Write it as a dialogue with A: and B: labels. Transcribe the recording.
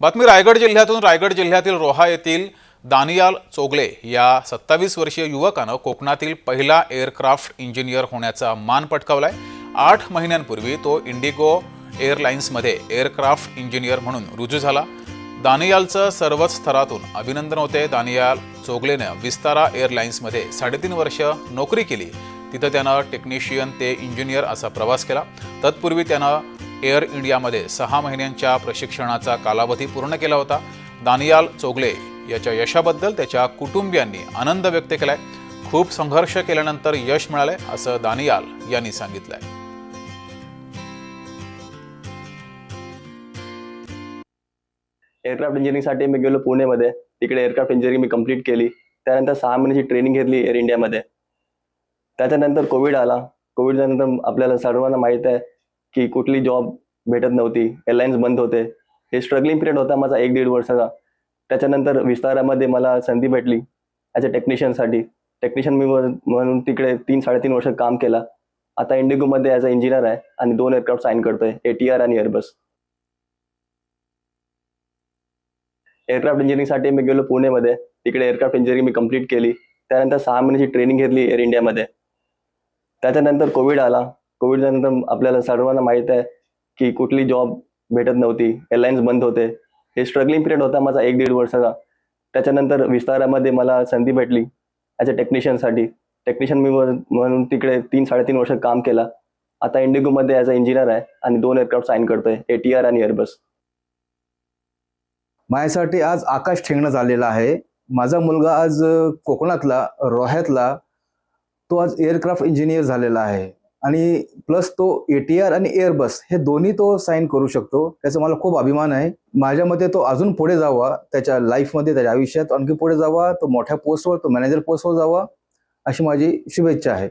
A: बातमी रायगड जिल्ह्यातून रायगड जिल्ह्यातील रोहा येथील दानियाल चोगले या सत्तावीस वर्षीय युवकानं कोकणातील पहिला एअरक्राफ्ट इंजिनियर होण्याचा मान पटकावलाय. आठ महिन्यांपूर्वी तो इंडिगो एअरलाइन्समध्ये एअरक्राफ्ट इंजिनियर म्हणून रुजू झाला. दानियालचं सर्वच स्तरातून अभिनंदन होते. दानियाल चोगलेनं विस्तारा एअरलाइन्समध्ये साडेतीन वर्ष नोकरी केली. तिथं त्यानं टेक्निशियन ते इंजिनियर असा प्रवास केला. तत्पूर्वी त्यानं एअर इंडियामध्ये सहा महिन्यांच्या प्रशिक्षणाचा कालावधी पूर्ण केला होता. दानियाल चोगले याच्या यशाबद्दल त्याच्या कुटुंबियांनी आनंद व्यक्त केलाय. खूप संघर्ष केल्यानंतर यश मिळालंय असं दानियाल यांनी सांगितलंय.
B: एअरक्राफ्ट इंजिनिअरिंगसाठी मी गेलो पुणेमध्ये. तिकडे एअरक्राफ्ट इंजिनिअरिंग मी कंप्लीट केली. त्यानंतर सहा महिन्याची ट्रेनिंग घेतली एअर इंडियामध्ये. त्याच्यानंतर कोविड आला. कोविडनंतर आपल्याला सर्वांना माहीत आहे की कुठली जॉब भेटत नव्हती. एअरलाईन्स बंद होते. हे स्ट्रगलिंग पिरियड होता माझा एक दीड वर्षाचा. त्याच्यानंतर विस्तारामध्ये मला संधी भेटली. ॲज अ टेक्निशियनसाठी टेक्निशियन मी म्हणून तिकडे तीन साडेतीन वर्ष काम केला. आता इंडिगोमध्ये ॲज अ इंजिनियर आहे आणि दोन एअरक्राफ्ट साईन करतोय. ए टी आर आणि एअरबस एअरक्राफ्ट इंजिनिअरिंगसाठी मी गेलो पुणेमध्ये. तिकडे एअरक्राफ्ट इंजिनिअरिंग मी कंप्लीट केली. त्यानंतर सहा महिन्याची ट्रेनिंग घेतली एअर इंडियामध्ये त्याच्यानंतर कोविड आला. कोविडच्या नंतर आपल्याला सर्वांना माहीत आहे की कुठली जॉब भेटत नव्हती एअरलाईन्स बंद होते. हे स्ट्रगलिंग पिरियड होता माझा एक दीड वर्षाचा. त्याच्यानंतर विस्तारामध्ये मला संधी भेटली ॲज अ टेक्निशियनसाठी टेक्निशियन मी म्हणून तिकडे तीन साडेतीन वर्ष काम केला. आता इंडिगोमध्ये ॲज अ इंजिनियर आहे आणि दोन एअरक्राफ्ट साईन करतोय ए टी आर आणि एअरबस
C: माझ्यासाठी आज आकाश ठेंगणं झालेला आहे. माझा मुलगा आज कोकणातला रोह्यातला तो आज एअरक्राफ्ट इंजिनियर झालेला आहे. आणि प्लस तो ए टी आर आणि एअरबस हे दोन्ही तो साईन करू शकतो. त्याचा मला खूप अभिमान आहे. माझ्या मते तो अजून पुढे जावा. त्याच्या लाईफमध्ये त्याच्या आयुष्यात आणखी पुढे जावा. तो मोठ्या पोस्टवर तो मॅनेजर पोस्टवर जावा अशी माझी शुभेच्छा आहे.